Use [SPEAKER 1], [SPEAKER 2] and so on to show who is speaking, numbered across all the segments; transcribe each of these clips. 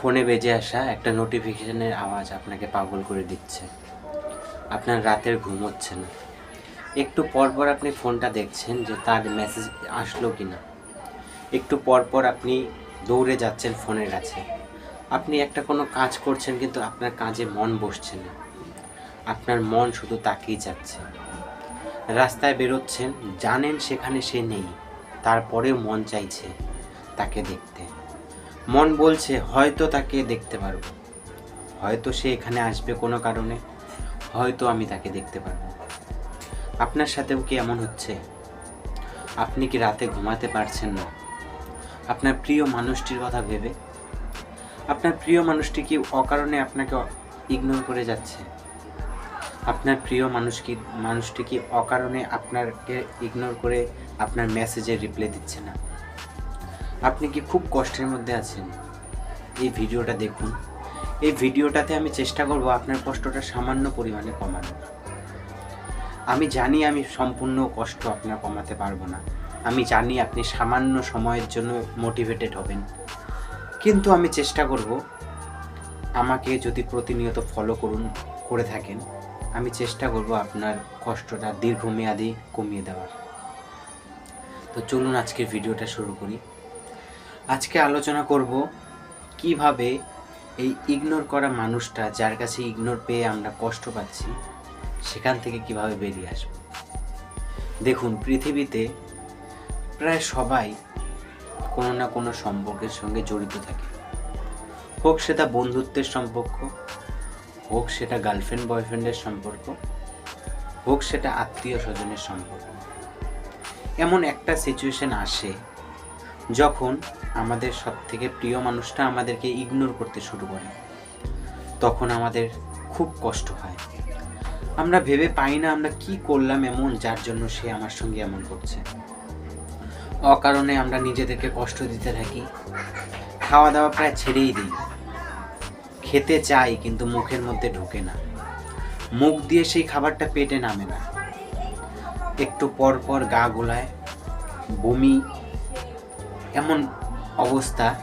[SPEAKER 1] ফোনে বেজে আসা একটা নোটিফিকেশনের আওয়াজ আপনাকে পাগল করে দিচ্ছে। আপনার রাতের ঘুম হচ্ছে না। একটু পর পর আপনি ফোনটা দেখছেন যে তার মেসেজ আসলো কি না একটু পর পর আপনি দৌড়ে যাচ্ছেন ফোনের কাছে। আপনি একটা কোনো কাজ করছেন কিন্তু আপনার কাজে মন বসছে না। আপনার মন শুধু তাকেই যাচ্ছে রাস্তায় বেরোচ্ছেন, জানেন সেখানে সে নেই, তারপরেও মন চাইছে তাকে দেখতে। মন বলছে, হয়তো তাকে দেখতে পারব। হয়তো সে এখানে আসবে কোনো কারণে। হয়তো আমি তাকে দেখতে পারব। আপনার সাথেও কি এমন হচ্ছে? আপনি কি রাতে ঘুমাতে পারছেন না? আপনার প্রিয় মানুষটির কথা ভেবে? আপনার প্রিয় মানুষটি কি অকারণে আপনাকে ইগনোর করে যাচ্ছে? আপনার প্রিয় মানুষ কি, মানুষটি কি অকারণে আপনাকে ইগনোর করে আপনার মেসেজের রিপ্লাই দিচ্ছে না? আপনি কি খুব কষ্টের মধ্যে আছেন? এই ভিডিওটা দেখুন। এই ভিডিওটাতে আমি চেষ্টা করব আপনার কষ্টটা সামান্য পরিমাণে কমানোর। আমি জানি আমি সম্পূর্ণ কষ্ট আপনার কমাতে পারব না। আমি জানি আপনি সামান্য সময়ের জন্য মোটিভেটেড হবেন। কিন্তু আমি চেষ্টা করব আমাকে যদি প্রতিনিয়ত ফলো করুন, করে থাকেন, আমি চেষ্টা করব আপনার কষ্টটা দীর্ঘমেয়াদী কমিয়ে দেওয়ার। তো চলুন আজকের ভিডিওটা শুরু করি। আজকে আলোচনা করব কীভাবে এই ইগনোর করা মানুষটা যার কাছে ইগনোর পেয়ে আমরা কষ্ট পাচ্ছি, সেখান থেকে কীভাবে বেরিয়ে আসব। দেখুন, পৃথিবীতে প্রায় সবাই কোনো না কোনো সম্পর্কের সঙ্গে জড়িত থাকে। হোক সেটা বন্ধুত্বের সম্পর্ক, হোক সেটা গার্লফ্রেন্ড বয়ফ্রেন্ডের সম্পর্ক, হোক সেটা আত্মীয় স্বজনের সম্পর্ক। এমন একটা সিচুয়েশন আসে যখন আমাদের সব থেকে প্রিয় মানুষটা আমাদেরকে ইগনোর করতে শুরু করে, তখন আমাদের খুব কষ্ট হয়। আমরা ভেবে পাই না আমরা কি করলাম এমন, যার জন্য সে আমার সঙ্গে এমন করছে। অকারণে আমরা নিজেদেরকে কষ্ট দিতে থাকি। খাওয়া দাওয়া প্রায় ছেড়েই দিই। খেতে চাই, কিন্তু মুখের মধ্যে ঢোকে না। মুখ দিয়ে সেই খাবারটা পেটে নামে না। একটু পর পর গা গোলায় বমি এমন অবস্থা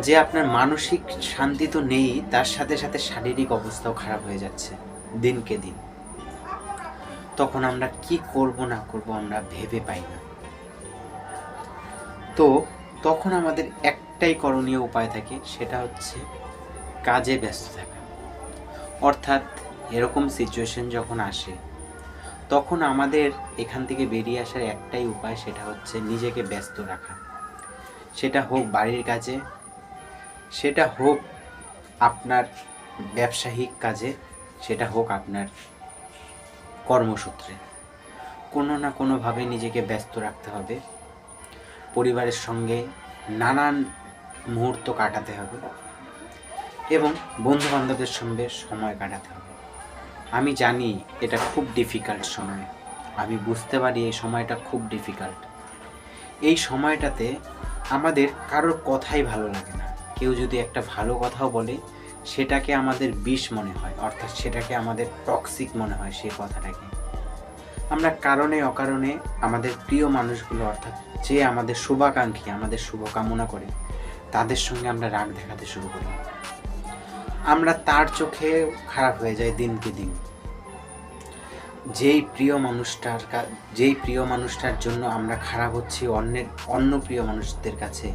[SPEAKER 1] যে আপনার মানসিক শান্তি তো নেই, তার সাথে সাথে শারীরিক অবস্থাও খারাপ হয়ে যাচ্ছে দিনকে দিন। তখন আমরা কি করব, না করব আমরা ভেবে পাই না। তো তখন আমাদের একটাই করণীয় উপায় থাকে, সেটা হচ্ছে কাজে ব্যস্ত থাকা। অর্থাৎ এরকম সিচুয়েশন যখন আসে, তখন আমাদের এখান থেকে বেরিয়ে আসার একটাই উপায় সেটা হচ্ছে নিজেকে ব্যস্ত রাখা। সেটা হোক বাড়ির কাজে, সেটা হোক আপনার ব্যবসায়িক কাজে, সেটা হোক আপনার কর্মসূত্রে। কোনো না কোনোভাবে নিজেকে ব্যস্ত রাখতে হবে। পরিবারের সঙ্গে নানান মুহূর্ত কাটাতে হবে এবং বন্ধু বান্ধবের সঙ্গে সময় কাটাতে হবে। আমি জানি এটা খুব ডিফিকাল্ট সময়। আমি বুঝতে পারি এই সময়টা খুব ডিফিকাল্ট এই সময়টাতে আমাদের কারোর কথাই ভালো লাগে না। কেউ যদি একটা ভালো কথাও বলে, সেটাকে আমাদের বিষ মনে হয়, অর্থাৎ সেটাকে আমাদের টক্সিক মনে হয় সেই কথাটাকে। আমরা কারণে অকারণে আমাদের প্রিয় মানুষগুলো, অর্থাৎ যে আমাদের শুভাকাঙ্ক্ষী, আমাদের শুভকামনা করে, তাদের সঙ্গে আমরা রাগ দেখাতে শুরু করি। আমরা তার চোখে খারাপ হয়ে যাই দিনকে দিন। যেই প্রিয় মানুষটার যেই প্রিয় মানুষটার জন্য আমরা খারাপ হচ্ছি অন্যের, অন্য প্রিয় মানুষদের কাছে,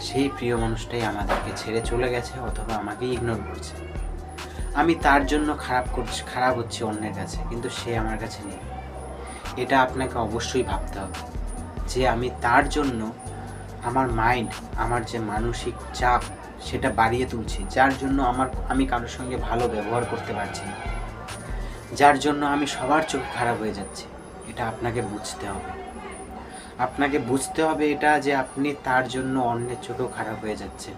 [SPEAKER 1] সেই প্রিয় মানুষটাই আমাদেরকে ছেড়ে চলে গেছে অথবা আমাকে ইগনোর করছে। আমি তার জন্য খারাপ করছি, খারাপ হচ্ছে অন্যের কাছে, কিন্তু সে আমার কাছে নেই। এটা আপনাকে অবশ্যই ভাবতে হবে যে আমি তার জন্য আমার মাইন্ড আমার যে মানসিক চাপ, সেটা বাড়িয়ে তুলছি, যার জন্য আমার, আমি কারোর সঙ্গে ভালো ব্যবহার করতে পারছি না। যার জন্য আমি সবার চোখ খারাপ হয়ে যাচ্ছি। এটা আপনাকে বুঝতে হবে। আপনাকে বুঝতে হবে এটা যে আপনি তার জন্য অন্যের চোখেও খারাপ হয়ে যাচ্ছে।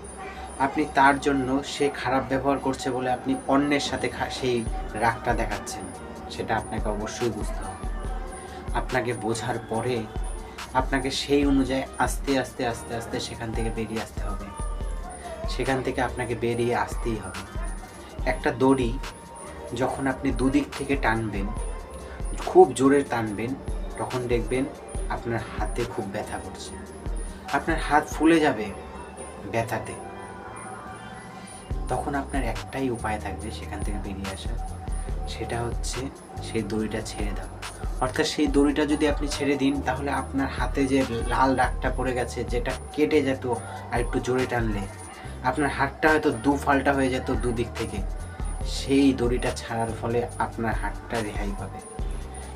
[SPEAKER 1] আপনি তার জন্য সে খারাপ ব্যবহার করছে বলে আপনি অন্যের সাথে সেই রাগটা দেখাচ্ছেন, সেটা আপনাকে অবশ্যই বুঝতে হবে। আপনাকে বোঝার পরে আপনাকে সেই অনুযায়ী আস্তে আস্তে আস্তে আস্তে সেখান থেকে বেরিয়ে আসতে হবে। সেখান থেকে আপনাকে বেরিয়ে আসতেই হবে। একটা দড়ি যখন আপনি দুদিক থেকে টানবেন, খুব জোরে টানবেন, তখন দেখবেন আপনার হাতে খুব ব্যথা করছে। আপনার হাত ফুলে যাবে ব্যথাতে। তখন আপনার একটাই উপায় থাকবে সেখান থেকে বেরিয়ে আসার সেটা হচ্ছে সেই দড়িটা ছেড়ে দেওয়া। অর্থাৎ সেই দড়িটা যদি আপনি ছেড়ে দিন, তাহলে আপনার হাতে যে লাল দাগটা পড়ে গেছে, যেটা কেটে যেত আর একটু জোরে টানলে, আপনার হাতটা হয়তো দু ফাল্টা হয়ে যেত দুদিক থেকে। সেই দড়িটা ছাড়ার ফলে আপনার হাতটা রেহাই পাবে।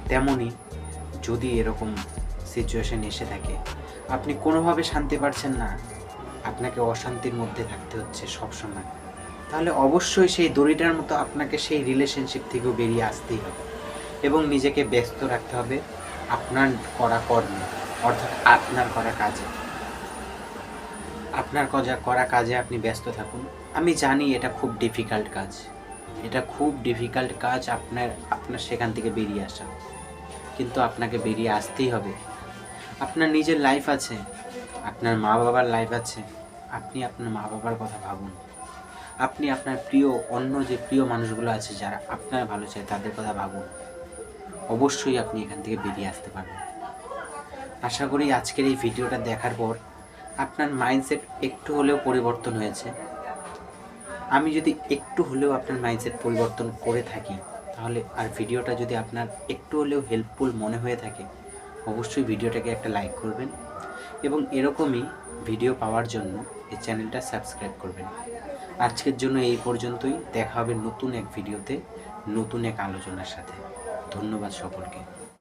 [SPEAKER 1] তেমনই যদি এরকম সিচুয়েশন এসে থাকে, আপনি কোনোভাবে শান্তি পাচ্ছেন না, আপনাকে অশান্তির মধ্যে থাকতে হচ্ছে সবসময়। তাহলে অবশ্যই সেই দড়িটার মতো আপনাকে সেই রিলেশনশিপ থেকেও বেরিয়ে আসতেই হবে এবং নিজেকে ব্যস্ত রাখতে হবে আপনার করা কর্মে, অর্থাৎ আপনার করা কাজে। আপনার কজা, করা কাজে আপনি ব্যস্ত থাকুন। আমি জানি এটা খুব ডিফিকাল্ট কাজ। এটা খুব ডিফিকাল্ট কাজ আপনার আপনার সেখান থেকে বেরিয়ে আসা। কিন্তু আপনাকে বেরিয়ে আসতেই হবে। আপনার নিজের লাইফ আছে, আপনার মা বাবার লাইফ আছে, আপনি আপনার মা বাবার কথা ভাবুন। আপনি আপনার প্রিয়, অন্য যে প্রিয় মানুষগুলো আছে যারা আপনার ভালো চায় তাদের কথা ভাবুন। অবশ্যই আপনি এখান থেকে বেরিয়ে আসতে পারবেন। আশা করি আজকের এই ভিডিওটা দেখার পর আপনার মাইন্ডসেট একটু হলেও পরিবর্তন হয়েছে। আমি যদি একটু হলেও আপনার মাইন্ডসেট পরিবর্তন করে থাকি, তাহলে আর ভিডিওটা যদি আপনার একটু হলেও হেল্পফুল মনে হয়ে থাকে, অবশ্যই ভিডিওটাকে একটা লাইক করবেন এবং এরকমই ভিডিও পাওয়ার জন্য এই চ্যানেলটা সাবস্ক্রাইব করবেন। আজকের জন্য এই পর্যন্তই। দেখা হবে নতুন এক ভিডিওতে নতুন এক আলোচনার সাথে। ধন্যবাদ সকলকে।